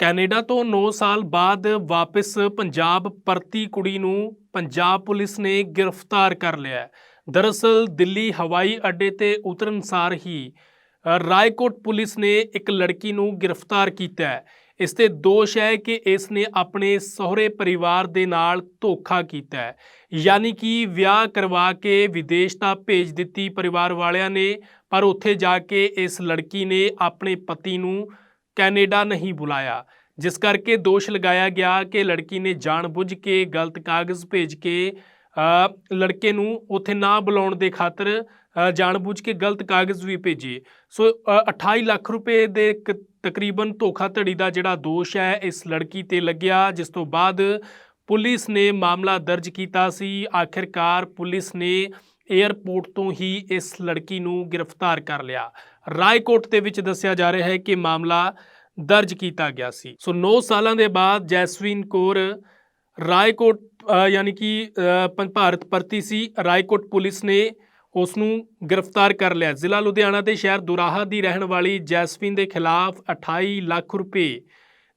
Canada ਤੋਂ 9 ਸਾਲ ਬਾਅਦ ਵਾਪਸ ਪੰਜਾਬ ਪਰਤੀ ਕੁੜੀ ਨੂੰ ਪੰਜਾਬ ਪੁਲਿਸ ਨੇ ਗ੍ਰਿਫਤਾਰ ਕਰ ਲਿਆ ਦਰਅਸਲ, ਦਿੱਲੀ ਹਵਾਈ ਅੱਡੇ ਤੇ ਉਤਰਨ ਸਾਰ ਹੀ ਰਾਏਕੋਟ ਪੁਲਿਸ ਨੇ ਇੱਕ ਲੜਕੀ ਨੂੰ ਗ੍ਰਿਫਤਾਰ ਕੀਤਾ ਹੈ। ਇਸ ਤੇ ਦੋਸ਼ ਹੈ ਕਿ ਇਸ ਨੇ ਆਪਣੇ ਸਹੁਰੇ ਪਰਿਵਾਰ ਦੇ ਨਾਲ ਧੋਖਾ ਕੀਤਾ ਹੈ। ਯਾਨੀ ਕਿ ਵਿਆਹ ਕਰਵਾ ਕੇ ਵਿਦੇਸ਼ ਤਾਂ ਭੇਜ ਦਿੱਤੀ ਪਰਿਵਾਰ ਵਾਲਿਆਂ ਨੇ, ਪਰ ਉੱਥੇ ਜਾ ਕੇ ਇਸ ਲੜਕੀ ਨੇ ਆਪਣੇ ਪਤੀ ਨੂੰ ਕੈਨੇਡਾ ਨਹੀਂ ਬੁਲਾਇਆ ਜਿਸ ਕਰਕੇ ਦੋਸ਼ ਲਗਾਇਆ ਗਿਆ ਕਿ ਲੜਕੀ ਨੇ ਜਾਣਬੁੱਝ ਕੇ ਗਲਤ ਕਾਗਜ਼ ਭੇਜ ਕੇ ਲੜਕੇ ਨੂੰ ਉੱਥੇ ਨਾ ਬੁਲਾਉਣ ਦੇ ਖਾਤਰ ਅ, ਜਾਣਬੁੱਝ ਕੇ ਗਲਤ ਕਾਗਜ਼ ਵੀ ਭੇਜੇ। ਸੋ ਅ, 28 ਲੱਖ ਰੁਪਏ ਦੇ ਕ- ਤਕਰੀਬਨ ਧੋਖਾਧੜੀ ਦਾ ਜਿਹੜਾ ਦੋਸ਼ ਹੈ ਇਸ ਲੜਕੀ ਤੇ ਲੱਗਿਆ ਜਿਸ ਤੋਂ ਬਾਅਦ ਪੁਲਿਸ ਨੇ ਮਾਮਲਾ ਦਰਜ ਕੀਤਾ ਸੀ। ਆਖਿਰਕਾਰ ਪੁਲਿਸ ਨੇ 에ਅਰਪੋਰਟ ਤੋਂ ਹੀ ਇਸ ਲੜਕੀ ਨੂੰ ਗ੍ਰਿਫਤਾਰ ਕਰ ਲਿਆ। ਰਾਏਕੋਟ ਦੇ ਵਿੱਚ ਦੱਸਿਆ ਜਾ ਰਿਹਾ ਹੈ ਕਿ ਮਾਮਲਾ ਦਰਜ ਕੀਤਾ ਗਿਆ ਸੀ। ਸੋ 9 ਸਾਲਾਂ ਦੇ ਬਾਅਦ ਜੈਸਵੀਨ ਕੌਰ ਰਾਏਕੋਟ ਯਾਨੀ ਕਿ ਭਾਰਤ ਪਰਤੀ ਸੀ। ਰਾਏਕੋਟ ਪੁਲਿਸ ਨੇ ਉਸ ਨੂੰ ਗ੍ਰਿਫਤਾਰ ਕਰ ਲਿਆ। ਜ਼ਿਲ੍ਹਾ ਲੁਧਿਆਣਾ ਦੇ ਸ਼ਹਿਰ ਦੁਰਾਹਾ ਦੀ ਰਹਿਣ ਵਾਲੀ ਜੈਸਵੀਨ ਦੇ ਖਿਲਾਫ 28 ਲੱਖ ਰੁਪਏ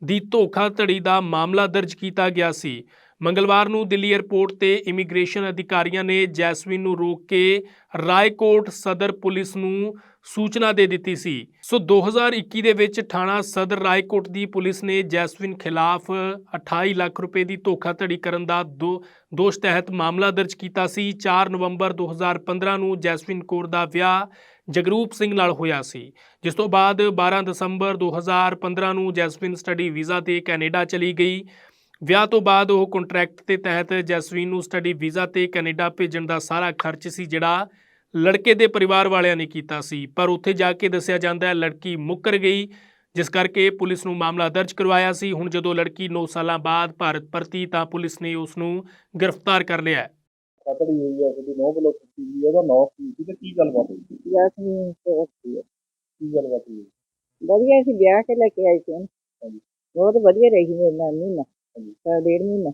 ਦੀ ਧੋਖਾਧੜੀ ਦਾ ਮਾਮਲਾ ਦਰਜ ਕੀਤਾ ਗਿਆ ਸੀ। ਮੰਗਲਵਾਰ ਨੂੰ ਦਿੱਲੀ 에ਅਰਪੋਰਟ ਤੇ ਇਮੀਗ੍ਰੇਸ਼ਨ ਅਧਿਕਾਰੀਆਂ ਨੇ ਜੈਸਵੀਨ ਨੂੰ ਰੋਕ ਕੇ ਰਾਏਕੋਟ ਸਦਰ ਪੁਲਿਸ ਨੂੰ ਸੂਚਨਾ ਦੇ ਦਿੱਤੀ ਸੀ। ਸੋ 2021 ਦੇ ਵਿੱਚ ਥਾਣਾ ਸਦਰ ਰਾਏਕੋਟ ਦੀ ਪੁਲਿਸ ਨੇ ਜੈਸਵਿਨ ਖਿਲਾਫ 28 ਲੱਖ ਰੁਪਏ ਦੀ ਧੋਖਾਧੜੀ ਕਰਨ ਦਾ ਦੋ, ਦੋਸ਼ ਤਹਿਤ ਮਾਮਲਾ ਦਰਜ ਕੀਤਾ ਸੀ। 4 ਨਵੰਬਰ 2015 ਨੂੰ ਜੈਸਵਿਨ ਕੌਰ ਦਾ ਵਿਆਹ ਜਗਰੂਪ ਸਿੰਘ ਨਾਲ ਹੋਇਆ ਸੀ। ਜਿਸ ਤੋਂ ਬਾਅਦ 12 ਦਸੰਬਰ 2015 ਨੂੰ ਜੈਸਵਿਨ ਸਟੱਡੀ ਵੀਜ਼ਾ ਤੇ ਕੈਨੇਡਾ ਚਲੀ ਗਈ। ਵਿਆਹ ਤੋਂ ਬਾਅਦ ਉਹ ਕੰਟਰੈਕਟ ਦੇ ਤਹਿਤ ਜੈਸਵੀਨ ਨੂੰ ਸਟੱਡੀ ਵੀਜ਼ਾ ਤੇ ਕੈਨੇਡਾ ਭੇਜਣ ਦਾ ਸਾਰਾ ਖਰਚ ਸੀ, ਜਿਹੜਾ ਲੜਕੇ ਦੇ ਪਰਿਵਾਰ ਵਾਲਿਆਂ ਨੇ ਕੀਤਾ ਸੀ। ਪਰ ਉੱਥੇ ਜਾ ਕੇ ਦੱਸਿਆ ਜਾਂਦਾ ਹੈ ਲੜਕੀ ਮੁੱਕਰ ਗਈ ਜਿਸ ਕਰਕੇ ਪੁਲਿਸ ਨੂੰ ਮਾਮਲਾ ਦਰਜ ਕਰਵਾਇਆ ਸੀ। ਹੁਣ ਜਦੋਂ ਲੜਕੀ 9 ਸਾਲਾਂ ਬਾਅਦ ਭਾਰਤ ਪਰਤੀ ਤਾਂ ਪੁਲਿਸ ਨੇ ਉਸ ਨੂੰ ਗ੍ਰਿਫਤਾਰ ਕਰ ਲਿਆ ਹੈ। ਕਤੜੀ ਹੋਈ ਆ ਉਹਦੀ ਨੌ ਬਲੋਕ ਕੀਤੀ ਵੀ ਉਹਦਾ ਨੌ ਕੀ ਸੀ ਤੇ ਕੀ ਗੱਲਬਾਤ ਹੋਈ? ਜੈਸਮੀਨ ਤੋਂ ਸੀ। ਕੀ ਗੱਲਬਾਤ ਹੋਈ? ਵਧੀਆ ਸੀ ਵਿਆਹ ਕੇ ਲੈ ਕੇ ਆਈ ਸੀ ਉਹਨੂੰ। ਹਾਂਜੀ। ਬਹੁਤ ਵਧੀਆ ਰਹੀ ਮੇਰੇ ਨਾਲ ਮਹੀਨਾ। ਹਾਂਜੀ। ਤਾਂ ਡੇਢ ਮਹੀਨਾ।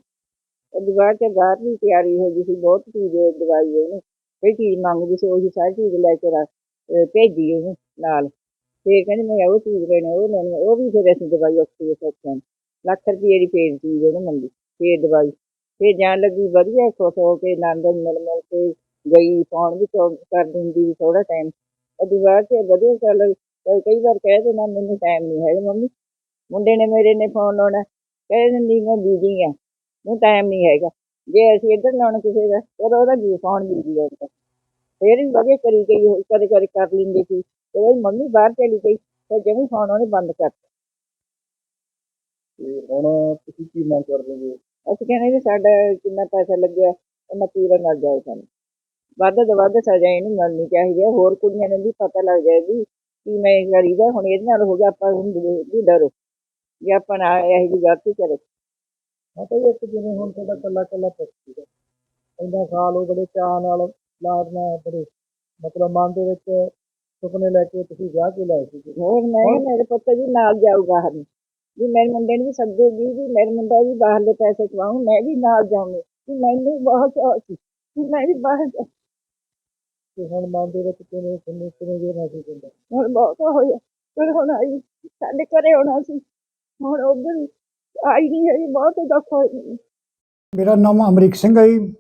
ਉਹ ਦੀਵਾਰ ਤੇ ਬਾਹਰ ਦੀ ਤਿਆਰੀ ਹੋ ਗਈ ਸੀ ਬਹੁਤ ਚੀਜ਼ ਦਵਾਈ ਉਹਨੂੰ। ਕੋਈ ਚੀਜ਼ ਮੰਗਦੀ ਸੀ, ਉਹੀ ਸਾਰੀ ਚੀਜ਼ ਲੈ ਕੇ ਰੱਖ, ਅਹ ਭੇਜੀ ਉਹਨੂੰ ਨਾਲ। ਤੇ ਕਹਿੰਦੇ ਮੈਂ ਉਹ ਚੀਜ਼ ਲੈਣੀ, ਉਹ ਲੈਣੀ, ਉਹ ਵੀ ਫਿਰ ਅਸੀਂ ਦਵਾਈ ਉੱਥੇ ਸੋਚਿਆ ਲੱਖ ਰੁਪਏ ਦੀ ਫੇਰ ਚੀਜ਼ ਉਹਨੂੰ ਮੰਗੀ, ਫੇਰ ਦਵਾਈ। ਫੇਰ ਜਾਣ ਲੱਗੀ, ਵਧੀਆ ਖੁਸ਼ ਹੋ ਕੇ ਆਨੰਦ ਮਿਲ ਮਿਲ ਕੇ ਗਈ ਫੋਨ ਵੀ ਕਰ ਕਰ ਦਿੰਦੀ ਸੀ ਥੋੜਾ ਟਾਈਮ ਉਹ ਦੀਵਾਰ ਤੇ ਵਧੀਆ ਚੱਲ ਕਈ ਕਈ ਵਾਰ ਕਹਿ ਦੇਣਾ ਮੈਨੂੰ ਟਾਈਮ ਨਹੀਂ ਹੈਗਾ, ਮੰਮੀ। ਮੁੰਡੇ ਨੇ ਮੇਰੇ ਨੇ ਫੋਨ ਲਾਉਣਾ, ਕਹਿ ਦਿੰਦੀ, ਮੈਂ ਬੀਜੀ ਆ, ਮੈਨੂੰ ਟਾਈਮ ਨਹੀਂ ਹੈਗਾ। ਜੇ ਅਸੀਂ ਇੱਧਰ ਲਾਉਣਾ ਕਿਸੇ ਦਾ ਫਿਰ ਉਹਦਾ ਵੀ ਫੋਨ ਬੀਜੀ ਆਉਂਦਾ ਫਿਰ ਵੀ ਵਧੀਆ ਕਰੀ ਗਈ ਕਦੇ ਕਦੇ ਕਰ ਲੈਂਦੀ ਸੀ। ਉਹਦੀ ਮੰਮੀ ਬਾਹਰ ਚਲੀ ਗਈ ਤੇ ਜਮੀ ਫੋਨ ਉਹਨੇ ਬੰਦ ਕਰ ਤੇ ਹੁਣ ਤੁਸੀਂ ਕੀ ਮੰਗ ਕਰਦੇ ਹੋ? ਅਸੀਂ ਕਹਿੰਦੇ ਵੀ ਸਾਡਾ ਕਿੰਨਾ ਪੈਸਾ ਲੱਗਿਆ ਉਹਨਾਂ ਪੂਰਾ ਮਿਲ ਜਾਏ ਸਾਨੂੰ। ਵੱਧ ਤੋਂ ਵੱਧ ਸਜ਼ਾ ਇਹਨੂੰ ਮਿਲਣੀ ਚਾਹੀਦੀ ਹੈ ਹੋਰ ਕੁੜੀਆਂ ਨੂੰ ਵੀ ਪਤਾ ਲੱਗ ਜਾਏ ਵੀ ਕੀ ਮੈਂ ਕਰੀਦਾ ਹੁਣ ਇਹਦੇ ਨਾਲ ਹੋ ਗਿਆ ਆਪਾਂ ਹੁਣ ਵੀ ਡਰੋ। ਜੇ ਆਪਾਂ ਨਾ ਇਹੋ ਜਿਹੀ ਗਲਤੀ ਕਰੇ। ਹਾਂ ਤਾਂ ਇੱਕ ਜਿਵੇਂ ਹੁਣ ਤੁਹਾਡਾ ਕੱਲਾ ਕੱਲਾ ਪੁੱਤ ਸੀਗਾ। ਇੰਨਾ ਸਾਲ ਉਹ ਬੜੇ ਚਾਅ ਨਾਲ ਲਾਡਨਾ ਬੜੇ। ਮਤਲਬ ਮਨ ਦੇ ਵਿੱਚ ਸੁਪਨੇ ਲੈ ਕੇ ਤੁਸੀਂ ਵਿਆਹ ਕੇ ਲਾਏ ਸੀ ਹੋਰ ਮੈਂ ਕਿਹਾ ਮੇਰੇ ਪੁੱਤ ਵੀ ਨਾਲ ਜਾਊਗਾ ਹਨ ਵੀ ਮੇਰੇ ਮੁੰਡੇ ਨੂੰ ਵੀ ਸੱਦੂਗੀ ਵੀ ਮੇਰੇ ਮੁੰਡਾ ਵੀ ਬਾਹਰਲੇ ਪੈਸੇ ਕਮਾਉਂ ਮੈਂ ਵੀ ਨਾਲ ਜਾਊਂਗੀ। ਵੀ ਮੈਨੂੰ ਬਹੁਤ ਚਾਅ ਸੀ ਵੀ ਮੈਂ ਵੀ ਬਾਹਰ ਜਾ ਤੇ ਹੁਣ ਮਨ ਦੇ ਵਿੱਚ ਕਿਵੇਂ ਕਿੰਨੇ ਕਿਵੇਂ ਜੇ ਮਹਿਸੂਸ ਹੁੰਦਾ? ਹੁਣ ਬਹੁਤ ਹੋਇਆ। ਪਰ ਹੁਣ ਆਈ ਸਾਡੇ ਘਰੇ ਆਉਣਾ ਸੀ। ਹੁਣ ਉਧਰ ਆਈ ਨਹੀਂ ਹੈਗੀ ਬਹੁਤ ਦੁੱਖ ਮੇਰਾ ਨਾਮ ਅਮਰੀਕ ਸਿੰਘ ਹੈ ਜੀ।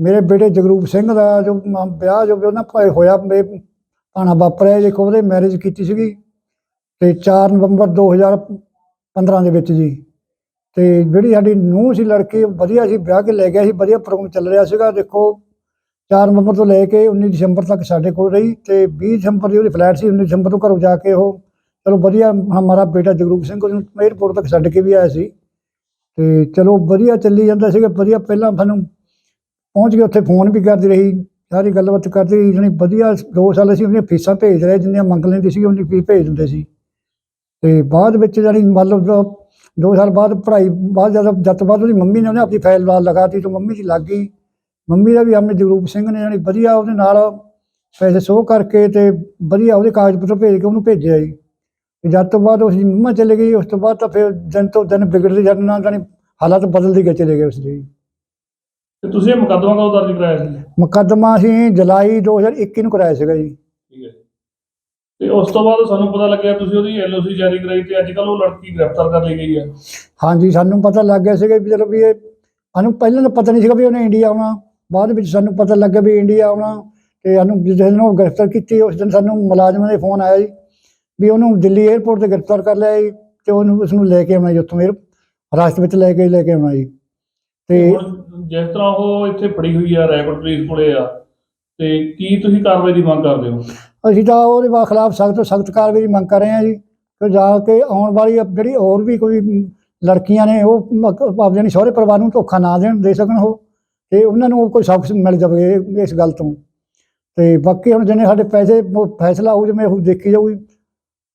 ਮੇਰੇ ਬੇਟੇ ਜਗਰੂਪ ਸਿੰਘ ਦਾ ਜੋ ਮ- ਵਿਆਹ ਜੋ ਉਹਨਾਂ ਭਾਈ ਹੋਇਆ, ਮੇ ਭਾਣਾ ਵਾਪਰਿਆ ਦੇਖੋ ਉਹਦੇ ਮੈਰਿਜ ਕੀਤੀ ਸੀਗੀ, ਤੇ 4 ਨਵੰਬਰ 2015 ਦੇ ਵਿੱਚ ਜੀ। ਤੇ ਜਿਹੜੀ ਸਾਡੀ ਨੂੰਹ ਸੀ, ਲੜਕੀ ਵਧੀਆ ਸੀ, ਵਿਆਹ ਕੇ ਲੈ ਗਿਆ ਸੀ, ਵਧੀਆ ਪ੍ਰੋਗਰਾਮ ਚੱਲ ਰਿਹਾ ਸੀਗਾ। ਦੇਖੋ 4 ਨਵੰਬਰ ਤੋਂ ਲੈ ਕੇ 19 ਦਸੰਬਰ ਤੱਕ ਸਾਡੇ ਕੋਲ ਰਹੀ, ਤੇ 20 ਦਸੰਬਰ ਦੀ ਉਹਦੀ ਫਲੈਟ ਸੀ 19 ਦਸੰਬਰ ਤੋਂ ਘਰੋਂ ਜਾ ਕੇ ਉਹ ਚਲੋ ਵਧੀਆ ਹਮਾਰਾ ਬੇਟਾ ਜਗਰੂਪ ਸਿੰਘ ਉਹਨੂੰ 에ਅਰਪੋਰਟ ਤੱਕ ਛੱਡ ਕੇ ਵੀ ਆਇਆ ਸੀ। ਤੇ ਚਲੋ ਵਧੀਆ ਚੱਲੀ ਜਾਂਦਾ ਸੀਗਾ, ਵਧੀਆ ਪਹਿਲਾਂ ਸਾਨੂੰ ਪਹੁੰਚ ਕੇ ਉੱਥੇ ਫੋਨ ਵੀ ਕਰਦੀ ਰਹੀ, ਸਾਰੀ ਗੱਲਬਾਤ ਕਰਦੀ ਰਹੀ, ਜਾਣੀ ਵਧੀਆ 2 ਸਾਲ ਅਸੀਂ ਉਹਦੀਆਂ ਫੀਸਾਂ ਭੇਜ ਰਹੇ, ਜਿੰਨੀਆਂ ਮੰਗ ਲੈਂਦੀ ਸੀ ਉਨੀ ਫੀਸ ਭੇਜ ਦਿੰਦੇ ਸੀ। ਤੇ ਬਾਅਦ ਵਿੱਚ ਜਾਣੀ ਮਤਲਬ 2 ਸਾਲ ਬਾਅਦ ਪੜ੍ਹਾਈ, ਬਾਅਦ ਜਦ ਜਦ ਤੋਂ ਬਾਅਦ ਉਹਦੀ ਮੰਮੀ ਨੇ ਉਹਨੇ ਆਪਣੀ ਫਾਈਲ ਲਾ ਲਗਾਤੀ ਤੇ ਮੰਮੀ ਦੀ ਲੱਗ ਗਈ। ਮੰਮੀ ਦਾ ਵੀ ਆਪਣੇ ਜਗਰੂਪ ਸਿੰਘ ਨੇ ਜਾਣੀ ਵਧੀਆ ਉਹਦੇ ਨਾਲ ਪੈਸੇ ਸੋਹ ਕਰਕੇ ਤੇ ਵਧੀਆ ਉਹਦੇ ਕਾਗਜ਼ ਪੱਤਰ ਭੇਜ ਕੇ ਉਹਨੂੰ ਭੇਜਿਆ ਜੀ। ਜਦ ਤੋਂ ਬਾਅਦ ਉਸਦੀ ਮੰਮਾ ਚਲੇ ਗਈ ਉਸ ਤੋਂ ਬਾਅਦ ਤਾਂ ਫਿਰ ਦਿਨ ਤੋਂ ਦਿਨ ਵਿਗੜਦੇ ਜਾਂਦੇ ਨਾਲ ਜਾਣੀ ਹਾਲਾਤ ਬਦਲਦੇ ਗਏ ਚਲੇ ਗਏ ਉਸਦੇ ਤੇ ਤੁਸੀਂ ਇਹ ਮੁਕੱਦਮਾ ਕਦੋਂ ਦਰਜ ਕਰਾਇਆ ਸੀ? ਮੁਕੱਦਮਾ ਅਸੀਂ ਜੁਲਾਈ 2021 ਨੂੰ ਕਰਾਇਆ ਸੀਗਾ ਜੀ। ਠੀਕ ਹੈ। ਤੇ ਉਸ ਤੋਂ ਬਾਅਦ ਸਾਨੂੰ ਪਤਾ ਲੱਗਿਆ ਤੁਸੀਂ ਉਹਦੀ ਐਲਓਸੀ ਜਾਰੀ ਕਰਾਈ ਤੇ ਅੱਜ ਕੱਲ ਉਹ ਲੜਕੀ ਗ੍ਰਿਫਤਾਰ ਕਰ ਲਈ ਗਈ ਹੈ। ਹਾਂਜੀ ਸਾਨੂੰ ਪਤਾ ਲੱਗ ਗਿਆ ਸੀਗਾ ਵੀ ਚਲੋ ਵੀ ਇਹ ਸਾਨੂੰ ਪਹਿਲਾਂ ਤਾਂ ਪਤਾ ਨਹੀਂ ਸੀਗਾ ਵੀ ਉਹਨੇ ਇੰਡੀਆ ਆਉਣਾ ਬਾਅਦ ਵਿੱਚ ਸਾਨੂੰ ਪਤਾ ਲੱਗਿਆ ਵੀ ਇੰਡੀਆ ਆਉਣਾ ਤੇ ਸਾਨੂੰ ਜਿਸ ਦਿਨ ਉਹ ਗ੍ਰਿਫਤਾਰ ਕੀਤੀ ਉਸ ਦਿਨ ਸਾਨੂੰ ਮੁਲਾਜ਼ਮਾਂ ਦੇ ਫੋਨ ਆਇਆ ਜੀ। ਵੀ ਉਹਨੂੰ ਦਿੱਲੀ 에ਅਰਪੋਰਟ ਤੇ ਗ੍ਰਿਫਤਾਰ ਕਰ ਲਿਆ ਜੀ ਤੇ ਉਹਨੂੰ ਉਸ ਨੂੰ ਲੈ ਕੇ ਆਉਣਾ ਜੀ ਉੱਥੋਂ 에ਅਰ ਰਾਸਤੇ ਵਿੱਚ ਲੈ ਕੇ ਲੈ ਕੇ ਆਉਣਾ ਜੀ। ਤੇ ਹੁਣ ਜਿਸ ਤਰ੍ਹਾਂ ਉਹ ਇੱਥੇ ਫੜੀ ਹੋਈ ਆ ਰੈਕੋਰਡ ਪੁਲਿਸ ਕੋਲੇ ਆ ਤੇ ਕੀ ਤੁਸੀਂ ਕਾਰਵਾਈ ਦੀ ਮੰਗ ਕਰਦੇ ਹੋ? ਅਸੀਂ ਤਾਂ ਉਹਦੇ ਵਾ ਖਿਲਾਫ ਸਖਤ ਤੋਂ ਸਖਤ ਕਾਰਵਾਈ ਦੀ ਮੰਗ ਕਰ ਰਹੇ ਹਾਂ ਜੀ ਕਿ ਜਾ ਕੇ ਆਉਣ ਵਾਲੀ ਜਿਹੜੀ ਹੋਰ ਵੀ ਕੋਈ ਲੜਕੀਆਂ ਨੇ ਉਹ ਆਪਦੇ ਨਹੀਂ ਸਹੁਰੇ ਪਰਿਵਾਰ ਨੂੰ ਧੋਖਾ ਨਾ ਦੇਣ ਦੇ ਸਕਣ ਉਹ ਤੇ ਉਹਨਾਂ ਨੂੰ ਕੋਈ ਸਬਕ ਮਿਲ ਜਾਵੇ ਇਸ ਗੱਲ ਤੋਂ। ਤੇ ਬਾਕੀ ਹੁਣ ਜਿੰਨੇ ਸਾਡੇ ਪੈਸੇ ਫੈਸਲਾ ਹੋ ਜਿਵੇਂ ਉਹ ਦੇਖੀ ਜਾਊਗੀ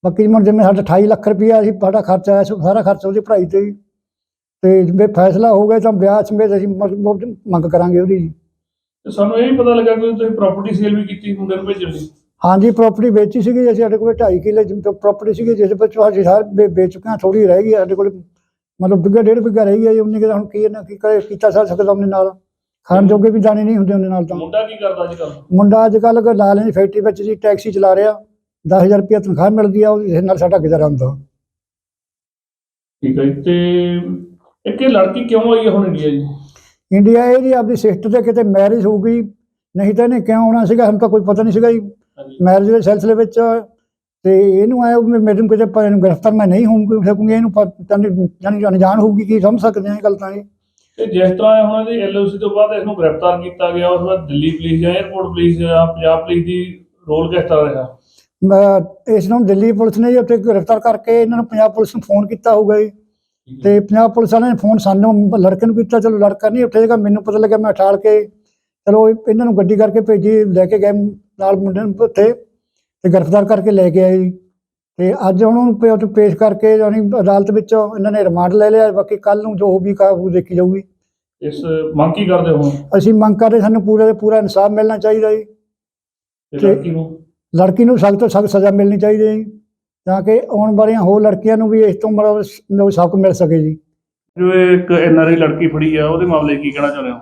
ਬਾਕੀ ਜਿਵੇਂ ਜਿਵੇਂ ਸਾਡਾ 28 ਲੱਖ ਰੁਪਈਆ ਅਸੀਂ ਸਾਡਾ ਖਰਚਾ ਆਇਆ ਸਾਰਾ ਖਰਚਾ ਉਹਦੀ ਪੜ੍ਹਾਈ ਤੇ ਹੀ ਤੇ ਜਿਵੇਂ ਫੈਸਲਾ ਹੋ ਗਿਆ ਤਾਂ ਵਿਆਹ ਸਮੇਤ ਅਸੀਂ ਮ- ਮੰਗ ਕਰਾਂਗੇ ਉਹਦੀ ਜੀ। ਤੇ ਸਾਨੂੰ ਇਹ ਵੀ ਪਤਾ ਲੱਗਾ ਕਿ ਤੁਸੀਂ ਪ੍ਰਾਪਰਟੀ ਸੇਲ ਵੀ ਕੀਤੀ ਮੁੰਡੇ ਨੂੰ ਭੇਜਣ ਹਾਂਜੀ ਪ੍ਰਾਪਰਟੀ ਵੇਚੀ ਸੀਗੀ ਅਸੀਂ ਸਾਡੇ ਕੋਲ 2.5 ਕਿੱਲੇ ਪ੍ਰਾਪਰਟੀ ਸੀਗੀ ਜਿਸ ਵਿੱਚ ਅਸੀਂ ਸਾਰੇ ਵੇ- ਵੇਚ ਚੁੱਕੇ ਹਾਂ ਥੋੜੀ ਰਹਿ ਗਈ ਹੈ ਸਾਡੇ ਕੋਲ ਮਤਲਬ ਬਿੱਗਾ ਡੇਢ ਬਿੱਗਾ ਰਹਿ ਗਿਆ ਜੀ ਉਹਨੇ ਕਿਹਾ ਹੁਣ ਕੀ ਨਾ ਕੀ ਕਰੇ ਕੀਤਾ ਸਾ ਸਕਦਾ ਉਹਨੇ ਨਾਲ। ਖਾਣ ਜੋਗੇ ਵੀ ਜਾਣੇ ਨਹੀਂ ਹੁੰਦੇ ਉਹਨੇ ਨਾਲ ਤਾਂ। ਮੁੰਡਾ ਕੀ ਕਰਦਾ ਅੱਜ ਕੱਲ ਮੁੰਡਾ ਅੱਜ ਕੱਲ੍ਹ ਲਾ ਲੈਣੀ ਫੈਕਟਰੀ ਵਿੱਚ ਜੀ ਟੈਕਸੀ ਚਲਾ ਰਿਹਾ। 10000 ਰੁਪਏ ਤਨਖਾਹ ਮਿਲਦੀ ਆ ਉਹਦੇ ਨਾਲ ਸਾਡਾ ਗੁਜ਼ਾਰਾ ਹੁੰਦਾ ਠੀਕ ਹੈ ਜੀ। ਤੇ ਇੱਕ ਇਹ ਲੜਕੀ ਕਿਉਂ ਆਈ ਹੈ ਹੁਣ ਇੰਡੀਆ ਜੀ? ਇੰਡੀਆ ਇਹ ਜੀ ਆਪਦੀ ਸਿਸਟਰ ਤੇ ਕਿਤੇ ਮੈਰਿਜ ਹੋ ਗਈ ਨਹੀਂ ਤਾਂ ਇਹਨੇ ਕਿਉਂ ਆਉਣਾ ਸੀਗਾ ਤਾਂ ਕੋਈ ਪਤਾ ਨਹੀਂ ਸੀਗਾ ਜੀ। ਹਾਂਜੀ। ਮੈਰਿਜ ਦੇ ਸਿਲਸਿਲੇ ਵਿੱਚ ਤੇ ਇਹਨੂੰ ਆਇਆ ਵੀ ਮੈਨੂੰ ਕਿਤੇ ਪ- ਇਹਨੂੰ ਗ੍ਰਿਫਤਾਰ ਮੈਂ ਨਹੀਂ ਹੋਊਂਗੀ ਸਕੂੰਗੀ ਇਹਨੂੰ ਪਤਾ ਨਹੀਂ ਜਾਨੀ ਅਣਜਾਣ ਹੋਊਗੀ ਕੀ ਸਮਝ ਸਕਦੇ ਹਾਂ ਇਹ ਗੱਲ ਤਾਂ ਇਹ। ਤੇ ਜਿਸ ਤਰ੍ਹਾਂ ਹੁਣ ਇਹਦੀ ਐਲਓਸੀ ਤੋਂ ਬਾਅਦ ਇਸ ਨੂੰ ਗ੍ਰਿਫਤਾਰ ਕੀਤਾ ਗਿਆ ਉਸ ਤੋਂ ਬਾਅਦ ਦਿੱਲੀ ਪੁਲਿਸ ਜਾਂ 에ਅਰਪੋਰਟ ਪੁਲਿਸ ਜਾਂ ਪੰਜਾਬ ਪੁਲਿਸ ਦੀ ਰੋਲ ਕਿਸ ਤਰ੍ਹਾਂ ਰਿਹਾ? ਇਸ ਨੂੰ ਦਿੱਲੀ ਪੁਲਿਸ ਨੇ ਜੀ ਉੱਥੇ ਗ੍ਰਿਫਤਾਰ ਕਰਕੇ ਇਹਨਾਂ ਨੂੰ ਪੰਜਾਬ ਪੁਲਿਸ ਨੂੰ ਫੋਨ ਕੀਤਾ ਹੋਊਗਾ ਜੀ। ਤੇ ਪੰਜਾਬ ਪੁਲਿਸ ਵਾਲਿਆਂ ਨੇ ਫੋਨ ਸਾਨੂੰ ਲੜਕੇ ਨੂੰ ਕੀਤਾ ਚਲੋ ਲੜਕਾ ਨਹੀਂ ਉੱਠੇਗਾ ਮੈਨੂੰ ਪਤਾ ਲੱਗਿਆ ਮੈਂ ਠਾਲ ਕੇ ਚਲੋ ਇਹ- ਇਹਨਾਂ ਨੂੰ ਗੱਡੀ ਕਰਕੇ ਭੇਜੀ ਲੈ ਕੇ ਗਏ ਨਾਲ ਮੁੰਡੇ ਨੂੰ ਉੱਥੇ ਤੇ ਗ੍ਰਿਫਤਾਰ ਕਰਕੇ ਲੈ ਕੇ ਆਏ ਜੀ। ਤੇ ਅੱਜ ਉਹਨਾਂ ਨੂੰ ਉੱਥੇ ਪੇਸ਼ ਕਰਕੇ ਯਾਨੀ ਅਦਾਲਤ ਵਿੱਚ ਇਹਨਾਂ ਨੇ ਰਿਮਾਂਡ ਲੈ ਲਿਆ ਬਾਕੀ ਕੱਲ ਨੂੰ ਜੋ ਵੀ ਕਾਬੂ ਦੇਖੀ ਜਾਊਗੀ। ਇਸ ਮੰਗ ਕੀ ਕਰਦੇ ਹੋ ਅਸੀਂ ਮੰਗ ਕਰਦੇ ਸਾਨੂੰ ਪੂਰੇ ਦਾ ਪੂਰਾ ਇਨਸਾਫ ਮਿਲਣਾ ਚਾਹੀਦਾ ਜੀ। ਤੇ ਤੇ- ਲੜਕੀ ਨੂੰ? ਲੜਕੀ ਨੂੰ ਸਖਤ ਤੋਂ ਸਖਤ ਸਜ਼ਾ ਮਿਲਣੀ ਚਾਹੀਦੀ ਹੈ ਜੀ ਤਾਂ ਕਿ ਆਉਣ ਵਾਲੀਆਂ ਹੋਰ ਲੜਕੀਆਂ ਨੂੰ ਵੀ ਇਸ ਤੋਂ ਮਤਲਬ ਸ- ਨੂੰ ਸਬਕ ਮਿਲ ਸਕੇ ਜੀ। ਜੋ ਇਹ ਇੱਕ ਐਨਆਰਆਈ ਲੜਕੀ ਫੜੀ ਆ ਉਹਦੇ ਮਾਮਲੇ 'ਚ ਕੀ ਕਹਿਣਾ ਚਾਹੁੰਦੇ ਹੋ?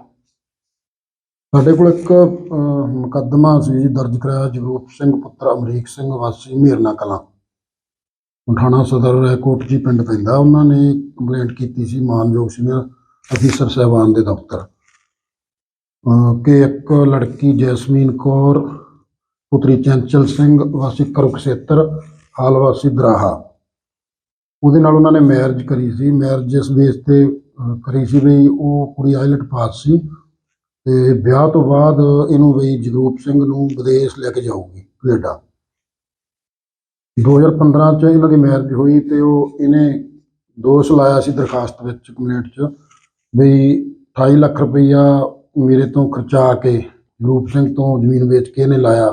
ਸਾਡੇ ਕੋਲ ਇੱਕ ਅਹ, ਮੁਕੱਦਮਾ ਸੀ ਦਰਜ ਕਰਾਇਆ ਜਗਰੂਪ ਸਿੰਘ ਪੁੱਤਰ ਅਮਰੀਕ ਸਿੰਘ ਵਾਸੀ ਮੀਰਨਾ ਕਲਾਂ। ਥਾਣਾ ਸਦਰ ਰੈਕੋਟ ਜੀ ਪਿੰਡ ਪੈਂਦਾ। ਉਹਨਾਂ ਨੇ ਕੰਪਲੇਂਟ ਕੀਤੀ ਸੀ ਮਾਨਯੋਗ ਸੀਨੀਅਰ ਅਫੀਸਰ ਸਾਹਿਬਾਨ ਦੇ ਦਫ਼ਤਰ। ਅਹ, ਕਿ ਇੱਕ ਲੜਕੀ ਜੈਸਮੀਨ ਕੌਰ ਪੁੱਤਰੀ ਚੰਚਲ ਸਿੰਘ, ਵਾਸੀ ਕਰੁਕਸੇਤਰ ਹਾਲ ਵਾਸੀ ਦਰਾਹਾ। ਉਹਦੇ ਨਾਲ ਉਹਨਾਂ ਨੇ ਮੈਰਿਜ ਕਰੀ ਸੀ। ਮੈਰਿਜ ਇਸ ਬੇਸ ਤੇ ਕਰੀ ਸੀ ਵੀ ਉਹ ਕੁੜੀ ਆਇਲਟ ਪਾਸ ਸੀ ਤੇ ਵਿਆਹ ਤੋਂ ਬਾਅਦ ਇਹਨੂੰ ਬਈ ਜਗਰੂਪ ਸਿੰਘ ਨੂੰ ਵਿਦੇਸ਼ ਲੈ ਕੇ ਜਾਊਗੀ, ਕੈਨੇਡਾ। 2015 ਚ ਇਹਨਾਂ ਦੀ ਮੈਰਿਜ ਹੋਈ ਤੇ ਉਹ ਇਹਨੇ ਦੋਸ਼ ਲਾਇਆ ਸੀ ਦਰਖਾਸਤ ਵਿੱਚ ਕੰਪਲੇਂਟ ਚ ਵੀ 28 ਲੱਖ ਰੁਪਈਆ ਮੇਰੇ ਤੋਂ ਖਰਚਾ ਕੇ, ਜਗਰੂਪ ਸਿੰਘ ਤੋਂ ਜ਼ਮੀਨ ਵੇਚ ਕੇ ਇਹਨੇ ਲਾਇਆ।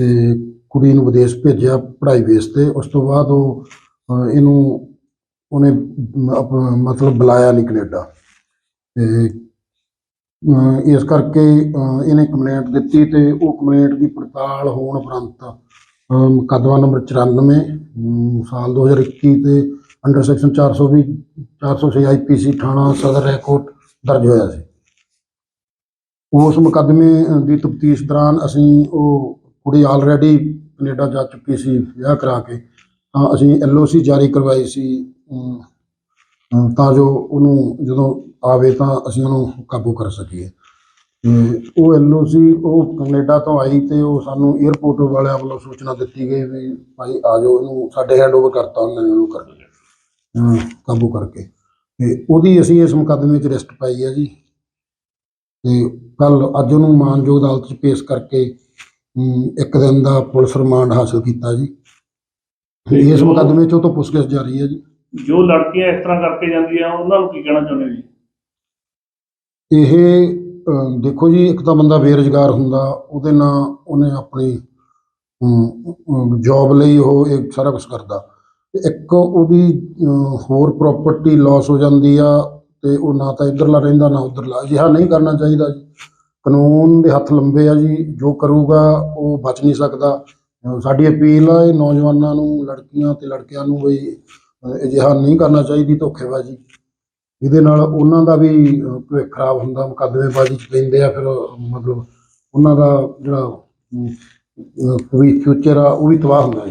ਤੇ ਕੁੜੀ ਨੂੰ ਵਿਦੇਸ਼ ਭੇਜਿਆ ਪੜ੍ਹਾਈ ਬੇਸ ਤੇ। ਉਸ ਤੋਂ ਬਾਅਦ ਉਹ ਅਹ, ਇਹਨੂੰ ਉਹਨੇ ਮ- ਆਪ- ਮਤਲਬ ਬੁਲਾਇਆ ਨਹੀਂ ਕੈਨੇਡਾ। ਤੇ ਅਹ ਇਸ ਕਰਕੇ ਅਹ ਇਹਨੇ ਕੰਪਲੇਂਟ ਦਿੱਤੀ ਤੇ ਉਹ ਕੰਪਲੇਂਟ ਦੀ ਪੜਤਾਲ ਹੋਣ ਉਪਰੰਤ ਅਹ ਮੁਕੱਦਮਾ ਨੰਬਰ 94 ਅਮ ਸਾਲ 2021 ਤੇ ਅੰਡਰ ਸੈਕਸ਼ਨ 420 406 ਆਈਪੀਸੀ ਥਾਣਾ ਸਦਰ ਰੈਕੋਟ ਦਰਜ ਹੋਇਆ ਸੀ। ਉਸ ਮੁਕੱਦਮੇ ਦੀ ਤਫਤੀਸ਼ ਦੌਰਾਨ ਅਸੀਂ ਉਹ ਕੁੜੀ ਆਲਰੇਡੀ ਕੈਨੇਡਾ ਜਾ ਚੁੱਕੀ ਸੀ ਵਿਆਹ ਕਰਾ ਕੇ ਤਾਂ ਅਸੀਂ ਐਲਓਸੀ ਜਾਰੀ ਕਰਵਾਈ ਸੀ ਅਮ, ਤਾਂ ਜੋ ਉਹਨੂੰ ਜਦੋਂ ਆਵੇ ਤਾਂ ਅਸੀਂ ਉਹਨੂੰ ਕਾਬੂ ਕਰ ਸਕੀਏ। ਤੇ ਉਹ ਐਲਓਸੀ ਉਹ ਕੈਨੇਡਾ ਤੋਂ ਆਈ ਤੇ ਉਹ ਸਾਨੂੰ 에ਅਰਪੋਰਟ ਵਾਲਿਆਂ ਵੱਲੋਂ ਸੂਚਨਾ ਦਿੱਤੀ ਗਈ ਵੀ ਭਾਈ ਆ ਜਾਓ ਇਹਨੂੰ ਸਾਡੇ ਹੈਂਡਓਵਰ ਕਰਤਾ ਉਹਨਾਂ ਨੇ ਉਹਨੂੰ ਕਰ ਅਮ, ਕਾਬੂ ਕਰਕੇ। ਤੇ ਉਹਦੀ ਅਸੀਂ ਇਸ ਮੁਕੱਦਮੇ 'ਚ ਰਿਸਟ ਪਾਈ ਹੈ ਜੀ। ਤੇ ਕੱਲ ਅੱਜ ਉਹਨੂੰ ਮਾਨਯੋਗ ਅਦਾਲਤ 'ਚ ਪੇਸ਼ ਕਰਕੇ ਇੱਕ ਦਿਨ ਦਾ ਪੁਲਿਸ ਰਿਮਾਂਡ ਹਾਸਲ ਕੀਤਾ ਜੀ। ਇਸ ਮੁਕੱਦਮੇ 'ਚ ਉਹ ਤੋਂ ਪੁੱਛਗਿੱਛ ਜਾਰੀ ਹੈ ਜੀ। ਜੋ ਲੜਕੀਆਂ ਇਸ ਤਰ੍ਹਾਂ ਕਰਕੇ ਜਾਂਦੀਆਂ ਉਹਨਾਂ ਨੂੰ ਕੀ ਕਹਿਣਾ ਚਾਹੁੰਦੇ ਜੀ? ਇਹ ਦੇਖੋ ਜੀ ਇੱਕ ਤਾਂ ਬੰਦਾ ਬੇਰੁਜ਼ਗਾਰ ਹੁੰਦਾ ਉਹਦੇ ਨਾਲ ਉਹਨੇ ਆਪਣੀ ਜੌਬ ਲਈ ਉਹ ਇਹ ਸਾਰਾ ਕੁਝ ਕਰਦਾ। ਤੇ ਇੱਕ ਉਹਦੀ ਹੋਰ ਪ੍ਰਾਪਰਟੀ ਲਾਸ ਹੋ ਜਾਂਦੀ ਆ ਤੇ ਉਹ ਨਾ ਤਾਂ ਇੱਧਰਲਾ ਰਹਿੰਦਾ ਨਾ ਉੱਧਰਲਾ। ਅਜਿਹਾ ਨਹੀਂ ਕਰਨਾ ਚਾਹੀਦਾ ਜੀ। ਕਾਨੂੰਨ ਦੇ ਹੱਥ ਲੰਬੇ ਆ ਜੀ, ਜੋ ਕਰੂਗਾ ਉਹ ਬਚ ਨਹੀਂ ਸਕਦਾ। ਸਾਡੀ ਅਪੀਲ ਆ ਨੌਜਵਾਨਾਂ ਨੂੰ, ਲੜਕੀਆਂ ਤੇ ਲੜਕਿਆਂ ਨੂੰ ਵੀ ਅਜਿਹਾ ਨਹੀਂ ਕਰਨਾ ਚਾਹੀਦੀ ਧੋਖੇਬਾਜ਼ੀ। ਇਹਦੇ ਨਾਲ ਉਹਨਾਂ ਦਾ ਵੀ ਭਵਿੱਖ ਖਰਾਬ ਹੁੰਦਾ, ਮੁਕੱਦਮੇਬਾਜ਼ੀ ਚ ਪੈਂਦੇ ਆ ਫਿਰ, ਮਤਲਬ ਉਹਨਾਂ ਦਾ ਜਿਹੜਾ ਫਿਊਚਰ ਆ, ਉਹ ਵੀ ਤਬਾਹ ਹੁੰਦਾ